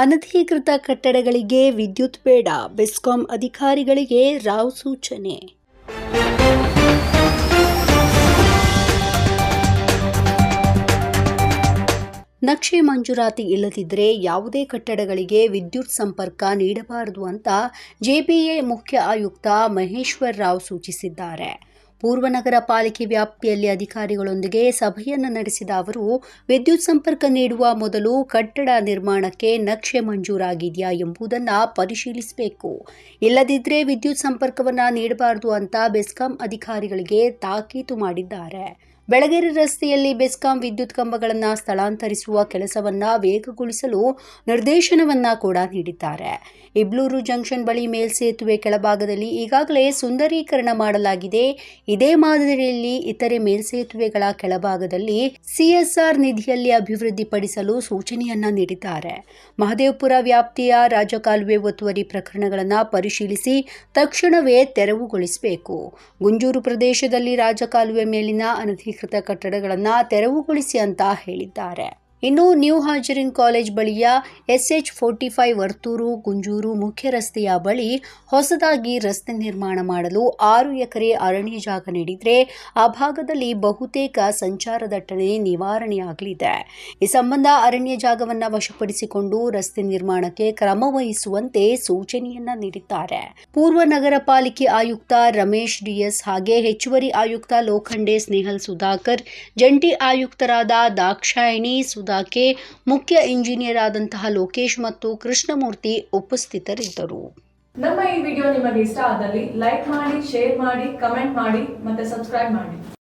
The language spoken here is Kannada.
ಅನಧಿಕೃತ ಕಟ್ಟಡಗಳಿಗೆ ವಿದ್ಯುತ್ ಬೇಡ. ಬೆಸ್ಕಾಂ ಅಧಿಕಾರಿಗಳಿಗೆ ರಾವ್ ಸೂಚನೆ. ನಕ್ಷೆ ಮಂಜೂರಾತಿ ಇಲ್ಲದಿದ್ದರೆ ಯಾವುದೇ ಕಟ್ಟಡಗಳಿಗೆ ವಿದ್ಯುತ್ ಸಂಪರ್ಕ ನೀಡಬಾರದು ಅಂತ ಜೆಪಿಎ ಮುಖ್ಯ ಆಯುಕ್ತ ಮಹೇಶ್ವರ್ ರಾವ್ ಸೂಚಿಸಿದ್ದಾರೆ. ಪೂರ್ವನಗರ ಪಾಲಿಕೆ ವ್ಯಾಪ್ತಿಯಲ್ಲಿ ಅಧಿಕಾರಿಗಳೊಂದಿಗೆ ಸಭೆಯನ್ನು ನಡೆಸಿದ ಅವರು, ವಿದ್ಯುತ್ ಸಂಪರ್ಕ ನೀಡುವ ಮೊದಲು ಕಟ್ಟಡ ನಿರ್ಮಾಣಕ್ಕೆ ನಕ್ಷೆ ಮಂಜೂರಾಗಿದೆಯಾ ಎಂಬುದನ್ನು ಪರಿಶೀಲಿಸಬೇಕು. ಇಲ್ಲದಿದ್ದರೆ ವಿದ್ಯುತ್ ಸಂಪರ್ಕವನ್ನು ನೀಡಬಾರದು ಅಂತ ಬೆಸ್ಕಾಂ ಅಧಿಕಾರಿಗಳಿಗೆ ತಾಕೀತು ಮಾಡಿದ್ದಾರೆ. ಬೆಳಗೆರೆ ರಸ್ತೆಯಲ್ಲಿ ಬೆಸ್ಕಾಂ ವಿದ್ಯುತ್ ಕಂಬಗಳನ್ನು ಸ್ಥಳಾಂತರಿಸುವ ಕೆಲಸವನ್ನ ವೇಗಗೊಳಿಸಲು ನಿರ್ದೇಶನವನ್ನ ಕೂಡ ನೀಡಿದ್ದಾರೆ. ಇಬ್ಲೂರು ಜಂಕ್ಷನ್ ಬಳಿ ಮೇಲ್ಸೇತುವೆ ಕೆಳಭಾಗದಲ್ಲಿ ಈಗಾಗಲೇ ಸುಂದರೀಕರಣ ಮಾಡಲಾಗಿದೆ. ಇದೇ ಮಾದರಿಯಲ್ಲಿ ಇತರೆ ಮೇಲ್ಸೇತುವೆಗಳ ಕೆಳಭಾಗದಲ್ಲಿ ಸಿಎಸ್ಆರ್ ನಿಧಿಯಲ್ಲಿ ಅಭಿವೃದ್ಧಿಪಡಿಸಲು ಸೂಚನೆಯನ್ನ ನೀಡಿದ್ದಾರೆ. ಮಹದೇವಪುರ ವ್ಯಾಪ್ತಿಯ ರಾಜಕಾಲುವೆ ಒತ್ತುವರಿ ಪ್ರಕರಣಗಳನ್ನು ಪರಿಶೀಲಿಸಿ ತಕ್ಷಣವೇ ತೆರವುಗೊಳಿಸಬೇಕು. ಗುಂಜೂರು ಪ್ರದೇಶದಲ್ಲಿ ರಾಜಕಾಲುವೆ ಮೇಲಿನ ಅನಧಿಕೃತ ಕಟ್ಟಡಗಳನ್ನು ತೆರವುಗೊಳಿಸಿ ಅಂತ ಹೇಳಿದ್ದಾರೆ. ಇನ್ನು ನ್ಯೂ ಹಾಜರಿನ್ ಕಾಲೇಜ್ ಬಳಿಯ SH forty five Varthur, Gunjur ಮುಖ್ಯ ರಸ್ತೆಯ ಬಳಿ ಹೊಸದಾಗಿ ರಸ್ತೆ ನಿರ್ಮಾಣ ಮಾಡಲು ಆರು ಎಕರೆ ಅರಣ್ಯ ಜಾಗ ನೀಡಿದರೆ ಆ ಭಾಗದಲ್ಲಿ ಬಹುತೇಕ ಸಂಚಾರ ದಟ್ಟಣೆ ನಿವಾರಣೆಯಾಗಲಿದೆ. ಈ ಸಂಬಂಧ ಅರಣ್ಯ ಜಾಗವನ್ನು ವಶಪಡಿಸಿಕೊಂಡು ರಸ್ತೆ ನಿರ್ಮಾಣಕ್ಕೆ ಕ್ರಮ ವಹಿಸುವಂತೆ ಸೂಚನೆಯನ್ನ ನೀಡಿದ್ದಾರೆ. ಪೂರ್ವ ನಗರ ಪಾಲಿಕೆ ಆಯುಕ್ತ ರಮೇಶ್ ಡಿಎಸ್ ಹಾಗೆ ಹೆಚ್ಚುವರಿ ಆಯುಕ್ತ ಲೋಖಂಡೆ, ಸ್ನೇಹಲ್ ಸುಧಾಕರ್, ಜಂಟಿ ಆಯುಕ್ತರಾದ ದಾಕ್ಷಾಯಿಣಿ ಸುಧಾಕೆ ಮುಖ್ಯ ಇಂಜಿನಿಯರ್ ಆದಂತಹ ಲೋಕೇಶ್ ಮತ್ತು ಕೃಷ್ಣಮೂರ್ತಿ ಉಪಸ್ಥಿತರಿದ್ದರು. ನಮ್ಮ ಈ ವಿಡಿಯೋ ನಿಮಗೆ ಇಷ್ಟ ಆದಲ್ಲಿ ಲೈಕ್ ಮಾಡಿ, ಶೇರ್ ಮಾಡಿ, ಕಮೆಂಟ್ ಮಾಡಿ ಮತ್ತೆ ಸಬ್ಸ್ಕ್ರೈಬ್ ಮಾಡಿ.